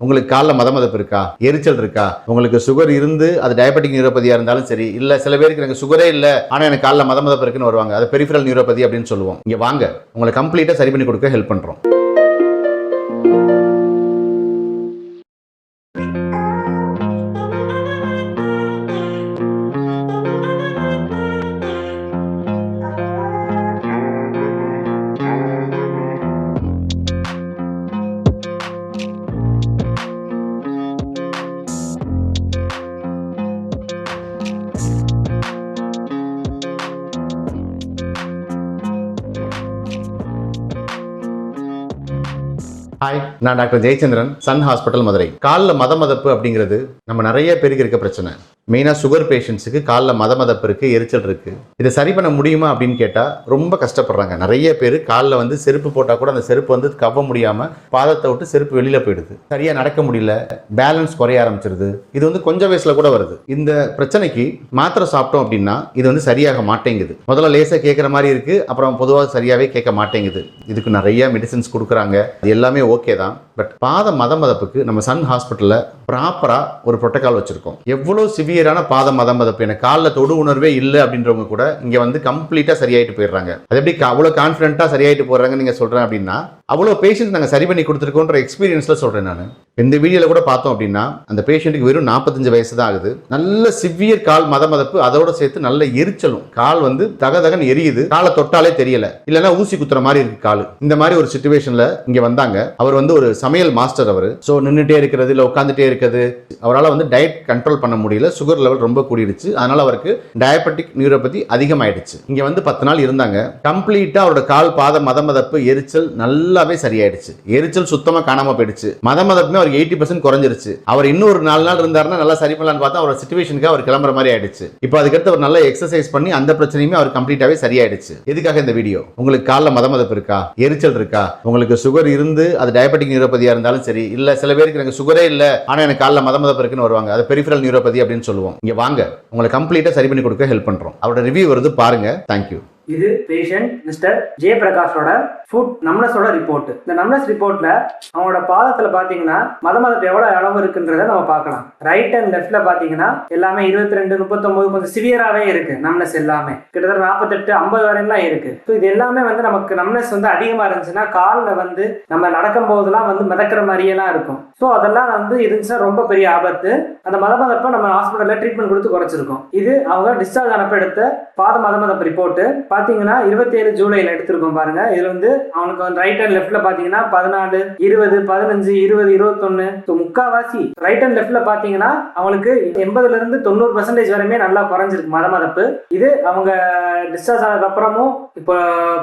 உங்களுக்கு காலில் மத மதப்பு இருக்கா? எரிச்சல் இருக்கா? உங்களுக்கு சுகர் இருந்து அது டயபெட்டிக் நியூரோபதியா இருந்தாலும் சரி இல்ல சில பேருக்கு எனக்கு சுகரே இல்லை ஆனா எனக்கு காலில் மத மதப்பு இருக்குன்னு வருவாங்க. அது பெரிஃபரல் நியூரோபதி அப்படின்னு சொல்லுவோம். இங்க வாங்க. உங்களை கம்ப்ளீட்டா சரி பண்ணி கொடுக்க ஹெல்ப் பண்றோம். ஹாய் நான் doctor Jayachandran sun hospital Madurai. காலில் மத மதப்பு அப்படிங்கிறது நம்ம நிறைய பேருக்கு இருக்க பிரச்சனை. மெயினாக சுகர் பேஷண்ட்ஸுக்கு காலில் மத மதப்பு இருக்குது எரிச்சல் இருக்குது இதை சரி பண்ண முடியுமா அப்படின்னு கேட்டால் ரொம்ப கஷ்டப்படுறாங்க. நிறைய பேர் காலில் வந்து செருப்பு போட்டால் கூட அந்த செருப்பு வந்து கவ்வ முடியாமல் பாதத்தை விட்டு செருப்பு வெளியில் போயிடுது. சரியாக நடக்க முடியல. பேலன்ஸ் குறைய ஆரம்பிச்சிருது. இது வந்து கொஞ்சம் வயசில் கூட வருது. இந்த பிரச்சனைக்கு மாத்திரை சாப்பிட்டோம் அப்படின்னா இது வந்து சரியாக மாட்டேங்குது. முதல்ல லேசாக கேட்குற மாதிரி இருக்குது அப்புறம் பொதுவாக சரியாகவே கேட்க மாட்டேங்குது. இதுக்கு நிறைய மெடிசின்ஸ் கொடுக்குறாங்க. அது எல்லாமே ஓகே தான். பட் பாத மத மதப்புக்கு நம்ம சன் ஹாஸ்பிட்டலில் ப்ராப்பராக ஒரு ப்ரோட்டோக்கால் வச்சுருக்கோம். எவ்வளோ சிவியரான பாத மத மதப்பு எனக்கு காலில் தொடு உணர்வே இல்லை அப்படின்றவங்க கூட இங்கே வந்து கம்ப்ளீட்டாக சரியாயிட்டு போயிடுறாங்க. அது எப்படி அவ்வளோ கான்ஃபிடென்ட்டாக சரியாயிட்டு போகிறாங்கன்னு நீங்கள் சொல்கிறேன் அப்படின்னா அவ்வளோ பேஷண்ட் நாங்கள் சரி பண்ணி கொடுத்துருக்கோன்ற எக்ஸ்பீரியன்ஸில் சொல்கிறேன் நான். இந்த வீடியோவில் கூட பார்த்தோம் அப்படின்னா அந்த பேஷண்ட்டுக்கு வெறும் நாற்பத்தஞ்சு வயசு தான் ஆகுது. நல்ல சிவியர் கால் மத மதப்பு அதோட சேர்த்து நல்ல எரிச்சலும். கால் வந்து தக தகன் எரியுது. காலை தொட்டாலே தெரியல. இல்லைன்னா ஊசி குத்துற மாதிரி இருக்கு கால். இந்த மாதிரி ஒரு சுச்சுவேஷனில் இங்கே வந்தாங்க. அவர் வந்து ஒரு சமையல் மாஸ்டர் அவர். ஸோ நின்றுட்டே இருக்கிறது இல்லை உட்காந்துட்டே இருக்கிறது. அவரால் வந்து டயட் கண்ட்ரோல் பண்ண முடியல. சுகர் லெவல் ரொம்ப கூடிடுச்சு. அதனால் அவருக்கு டயபெட்டிக் நியூரோபதி அதிகமாயிடுச்சு. இங்கே வந்து பத்து நாள் இருந்தாங்க. கம்ப்ளீட்டாக அவரோட கால் பாத மத மதப்பு எரிச்சல் நல்லாவே சரியாயிடுச்சு. எரிச்சல் சுத்தமாக காணாமல் போயிடுச்சு. மத மதப்புமே அவருக்கு எயிட்டி பர்சன்ட் குறைஞ்சிருச்சு. அவர் இன்னும் ஒரு நாலு நாள் இருந்தாருன்னா நல்லா சரி பண்ணலான்னு பார்த்தா அவரோட சுச்சுவேஷனுக்கு அவர் கிளம்புற மாதிரி ஆயிடுச்சு. இப்போ அதுக்கடுத்து அவர் நல்லா எக்ஸசைஸ் பண்ணி அந்த பிரச்சனையுமே அவர் கம்ப்ளீட்டாகவே சரியாயிடுச்சு. எதுக்காக இந்த வீடியோ உங்களுக்கு காலில் மத மதப்பு இருக்கா? எரிச்சல் இருக்கா? உங்களுக்கு சுகர் இருந்து அது டயபெட்டிக் நியூரோபதியா இருந்தாலும் சரி இல்ல சில பேருக்கு எனக்கு சுகரே இல்ல ஆனா எனக்கு காலில் மத மதப்பு இருக்குன்னு வருவாங்க. அது பெரிஃபரல் நியூரோபதி அப்படின்னு சொல்லுவோம். இங்க வாங்க. உங்களை கம்ப்ளீட்டா சரி பண்ணி கொடுக்க ஹெல்ப் பண்றோம். அவரோட ரிவ்யூ வருது பாருங்க. தேங்க்யூ இது பேஷண்ட் மிஸ்டர் ஜெயபிரகாஷோட ஃபுட் நம்னஸோட ரிப்போர்ட் இந்த நம்னஸ் ரிப்போர்ட்ல அவங்களோட பாதத்துல பாத்தீங்கன்னா மத மதத்து எவ்வளவு அளவு இருக்குன்றத நம்ம பார்க்கலாம். ரைட் அண்ட் லெஃப்ட்ல பாத்தீங்கன்னா எல்லாமே இருபத்தி ரெண்டு முப்பத்தொன்பது கொஞ்சம் சிவியராகவே இருக்கு நம்னஸ் எல்லாமே. கிட்டத்தட்ட நாற்பத்தெட்டு ஐம்பது வரையெல்லாம் இருக்கு. ஸோ இது எல்லாமே வந்து நமக்கு நம்னஸ் வந்து அதிகமா இருந்துச்சுன்னா காலில் வந்து நம்ம நடக்கும் போதெல்லாம் வந்து மிதக்கிற மாதிரியெல்லாம் இருக்கும். ஸோ அதெல்லாம் வந்து இருந்துச்சுன்னா ரொம்ப பெரிய ஆபத்து. அந்த மத மதப்பை நம்ம ஹாஸ்பிட்டலில் ட்ரீட்மெண்ட் கொடுத்து குறைச்சிருக்கோம். இது அவங்க டிஸ்சார்ஜ் அனுப்ப எடுத்த பாத மத மதப்பு ரிப்போர்ட்டு பாத்தீங்கன்னா இருபத்தேழு ஜூலைல எடுத்திருக்கோம் பாருங்க. இதுல வந்து அவனுக்கு வந்து ரைட் அண்ட் லெஃப்ட்ல பாத்தீங்கன்னா பதினாலு இருபது பதினஞ்சு இருபது இருபத்தொன்னு. முக்காவாசி ரைட் அண்ட் லெஃப்ட்ல பாத்தீங்கன்னா அவங்களுக்கு எண்பதுல இருந்து தொண்ணூறு பர்சன்டேஜ் வரையுமே நல்லா குறைஞ்சிருக்கு மத மதப்பு இது அவங்க டிஸ்சார்ஜ் ஆனதுக்கு அப்புறமும் இப்போ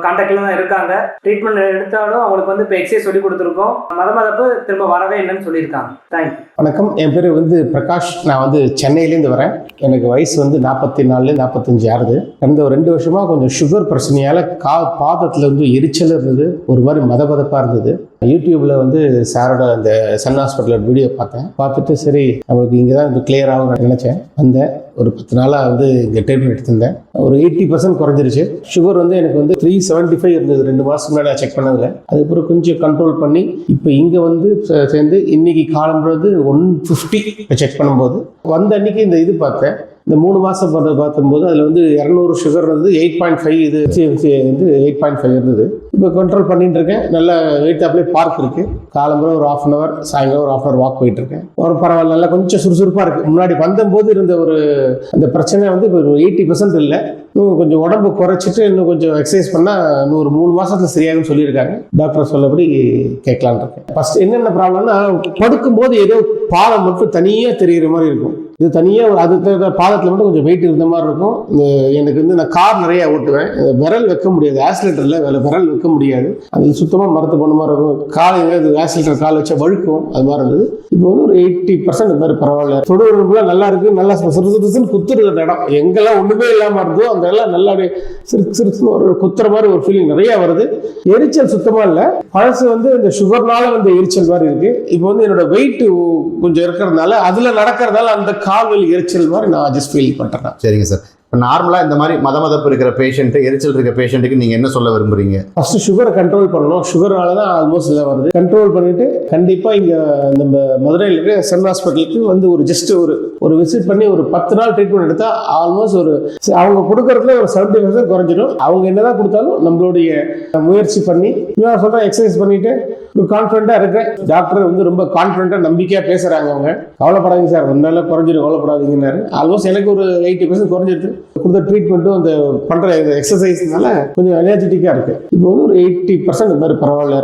கான்டாக்ட்ல தான் இருக்காங்க. ட்ரீட்மெண்ட் எடுத்தாலும் அவங்களுக்கு வந்து இப்போ எக்ஸே சொல்லி கொடுத்துருக்கோம். மத மதப்பு திரும்ப வரவே இல்லைன்னு சொல்லியிருக்காங்க. தேங்க்யூ வணக்கம். என் பேர் வந்து பிரகாஷ். நான் வந்து சென்னையிலேருந்து வரேன். எனக்கு வயசு வந்து நாற்பத்தி நாலு நாற்பத்தஞ்சு ஆறுது. கடந்த ஒரு ரெண்டு வருஷமாக கொஞ்சம் சுகர் பிரச்சனையால் கா பாதத்தில் வந்து எரிச்சல் இருந்தது. ஒரு மாதிரி மதபதப்பாக இருந்தது. யூடியூப்பில் வந்து சாரோட அந்த சன் ஹாஸ்பிட்டல் வீடியோ பார்த்தேன். பார்த்துட்டு சரி நம்மளுக்கு இங்கே தான் இது கிளியர் ஆகும்னு நினச்சேன். வந்தேன். ஒரு பத்து நாளாக வந்து இங்கே ட்ரீட்மெண்ட் எடுத்திருந்தேன். ஒரு எயிட்டி பர்சன்ட் குறைஞ்சிருச்சு. சுகர் வந்து எனக்கு வந்து த்ரீ செவன்ட்டி ஃபைவ் இருந்தது. ரெண்டு மாதம் முன்னாடி நான் செக் பண்ணதில். அதுக்கப்புறம் கொஞ்சம் கண்ட்ரோல் பண்ணி இப்போ இங்கே வந்து சே- சேர்ந்து இன்னைக்கு காலம்பொழுது ஒன் ஃபிஃப்டி செக் பண்ணும்போது வந்த அன்னைக்கு இந்த இது பார்த்தேன். இந்த மூணு மாதம் பண்ணுறது பார்க்கும்போது அதில் வந்து இரநூறு சுகர் வந்து எயிட் பாயிண்ட் ஃபைவ் இது HFC வந்து எயிட் பாயிண்ட் ஃபைவ் இருந்தது. இப்போ கண்ட்ரோல் பண்ணிட்டு இருக்கேன். நல்ல வெயிட் அப்படியே பார்க் இருக்குது காலம்புற ஒரு ஆஃப் அன் ஹவர் சாயங்காலம் ஒரு ஆஃப் அன் ஹவர் வாக் போயிட்டு இருக்கேன். ஒரு பரவாயில்ல நல்லா கொஞ்சம் சுறுசுறுப்பாக இருக்குது முன்னாடி வந்தபோது இருந்த ஒரு அந்த பிரச்சனை வந்து இப்போ ஒரு எயிட்டி பர்சன்ட் இல்லை. இன்னும் கொஞ்சம் உடம்பு குறைச்சிட்டு இன்னும் கொஞ்சம் எக்ஸசைஸ் பண்ணால் இன்னும் ஒரு மூணு மாதத்தில் சரியாகும்னு சொல்லியிருக்காங்க. டாக்டர் சொல்லபடி கேட்கலான் இருக்கேன். ஃபஸ்ட் என்னென்ன ப்ராப்ளம்னா படுக்கும்போது ஏதோ பாலம் மட்டும் தனியாக தெரிகிற மாதிரி இருக்கும். இது தனியாக ஒரு அது பாதத்தில் மட்டும் கொஞ்சம் வெயிட் இருந்த மாதிரி இருக்கும். இந்த எனக்கு வந்து நான் கார் நிறைய ஓட்டுவேன். விரல் வைக்க முடியாது. ஆக்சிலேட்டரில் வேற விரல் வைக்க முடியாது. அது சுத்தமாக மரத்து போன மாதிரி இருக்கும். காலையில் இது ஆக்சிலேட்டர் கால் வச்சா வழுக்கும். அது மாதிரி இருந்தது. இப்போ வந்து ஒரு எயிட்டி பர்சன்ட் இந்த மாதிரி பரவாயில்ல. தொடுவுறுப்புலாம் நல்லா இருக்கு. நல்லா சிறு சிறுசுன்னு குத்துற இடம். எங்கெல்லாம் ஒன்றுமே இல்லாமல் இருந்தோ அந்த எல்லாம் நல்லா அப்படியே சிறு சிறுசுன்னு ஒரு குத்துற மாதிரி ஒரு ஃபீலிங் நிறைய வருது. எரிச்சல் சுத்தமாக இல்லை. பழசு வந்து இந்த சுகர்னால வந்து எரிச்சல் மாதிரி இருக்கு. இப்போ வந்து என்னோட வெயிட் கொஞ்சம் இருக்கிறதுனால அதில் நடக்கிறதால அந்த கால்வலி எரிச்சல் மாதிரி நான் ஜஸ்ட் ஃபீல் பண்ணுறேன் சரிங்க சார். இப்போ நார்மலாக இந்த மாதிரி மத மதப்பு இருக்கிற பேஷண்ட்டு எரிச்சல் இருக்கிற பேஷண்ட்டுக்கு நீங்கள் என்ன சொல்ல விரும்புறீங்க? ஃபர்ஸ்ட் சுகரை கண்ட்ரோல் பண்ணணும். சுகர்னால தான் ஆல்மோஸ்ட் இதாக வருது. கண்ட்ரோல் பண்ணிட்டு கண்டிப்பாக இங்கே நம்ம மதுரையில் இருக்க சன் ஹாஸ்பிட்டலுக்கு வந்து ஒரு ஜஸ்ட் ஒரு ஒரு விசிட் பண்ணி ஒரு பத்து நாள் ட்ரீட்மெண்ட் எடுத்தால் ஆல்மோஸ்ட் ஒரு அவங்க கொடுக்கறதுல ஒரு செவன்டி பர்சன்ட் குறைஞ்சிடும். அவங்க என்னதான் கொடுத்தாலும் நம்மளுடைய முயற்சி பண்ணி நான் சொல்கிறேன் எக்ஸசைஸ் பண்ணிட்டு ஒரு கான்ஃபிடண்ட்டாக இருக்கேன் டாக்டர் வந்து ரொம்ப கான்ஃபிடண்ட்டாக நம்பிக்கையாக பேசுகிறாங்க அவங்க. கவலைப்படாதீங்க சார். ஒரு நாளில் குறைஞ்சிடும் கவலைப்படாதீங்கன்னாரு. ஆல்மோஸ்ட் எனக்கு ஒரு எயிட்டி பர்சன்ட் குறைஞ்சிருது. கொடுத்த ட்ரீட்மெண்ட்டும் அந்த பண்ணுற எக்ஸசைஸ்னால கொஞ்சம் எனர்ஜெட்டிக்காக இருக்குது இப்போ வந்து ஒரு எயிட்டி பர்சன்ட் இந்த மாதிரி பரவாயில்ல.